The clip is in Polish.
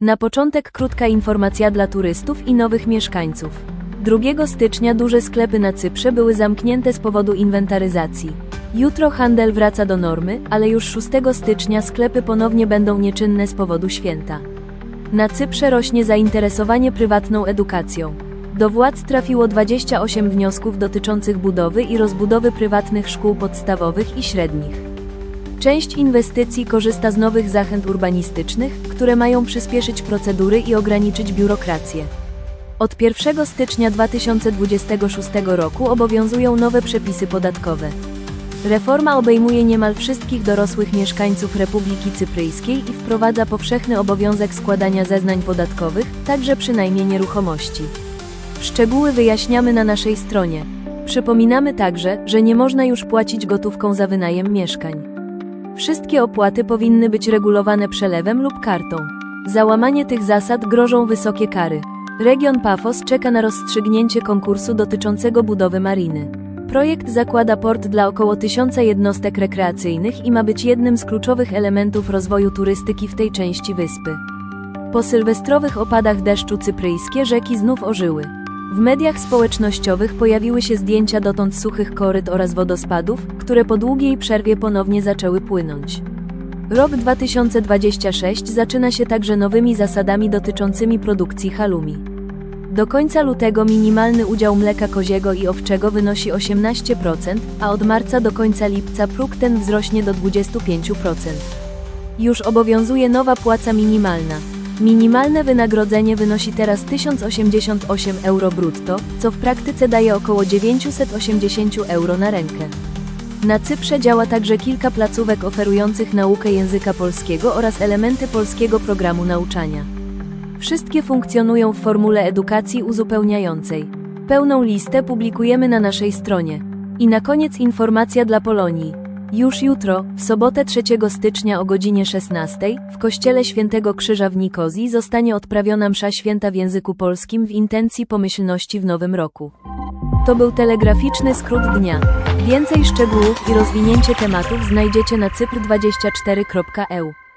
Na początek krótka informacja dla turystów i nowych mieszkańców. 2 stycznia duże sklepy na Cyprze były zamknięte z powodu inwentaryzacji. Jutro handel wraca do normy, ale już 6 stycznia sklepy ponownie będą nieczynne z powodu święta. Na Cyprze rośnie zainteresowanie prywatną edukacją. Do władz trafiło 28 wniosków dotyczących budowy i rozbudowy prywatnych szkół podstawowych i średnich. Część inwestycji korzysta z nowych zachęt urbanistycznych, które mają przyspieszyć procedury i ograniczyć biurokrację. Od 1 stycznia 2026 roku obowiązują nowe przepisy podatkowe. Reforma obejmuje niemal wszystkich dorosłych mieszkańców Republiki Cypryjskiej i wprowadza powszechny obowiązek składania zeznań podatkowych, także przynajmniej nieruchomości. Szczegóły wyjaśniamy na naszej stronie. Przypominamy także, że nie można już płacić gotówką za wynajem mieszkań. Wszystkie opłaty powinny być regulowane przelewem lub kartą. Za łamanie tych zasad grożą wysokie kary. Region Pafos czeka na rozstrzygnięcie konkursu dotyczącego budowy mariny. Projekt zakłada port dla około tysiąca jednostek rekreacyjnych i ma być jednym z kluczowych elementów rozwoju turystyki w tej części wyspy. Po sylwestrowych opadach deszczu cypryjskie rzeki znów ożyły. W mediach społecznościowych pojawiły się zdjęcia dotąd suchych koryt oraz wodospadów, które po długiej przerwie ponownie zaczęły płynąć. Rok 2026 zaczyna się także nowymi zasadami dotyczącymi produkcji halumi. Do końca lutego minimalny udział mleka koziego i owczego wynosi 18%, a od marca do końca lipca próg ten wzrośnie do 25%. Już obowiązuje nowa płaca minimalna. Minimalne wynagrodzenie wynosi teraz 1088 euro brutto, co w praktyce daje około 980 euro na rękę. Na Cyprze działa także kilka placówek oferujących naukę języka polskiego oraz elementy polskiego programu nauczania. Wszystkie funkcjonują w formule edukacji uzupełniającej. Pełną listę publikujemy na naszej stronie. I na koniec informacja dla Polonii. Już jutro, w sobotę 3 stycznia o godzinie 16, w kościele Świętego Krzyża w Nikozji zostanie odprawiona msza święta w języku polskim w intencji pomyślności w nowym roku. To był telegraficzny skrót dnia. Więcej szczegółów i rozwinięcie tematów znajdziecie na cypr24.eu.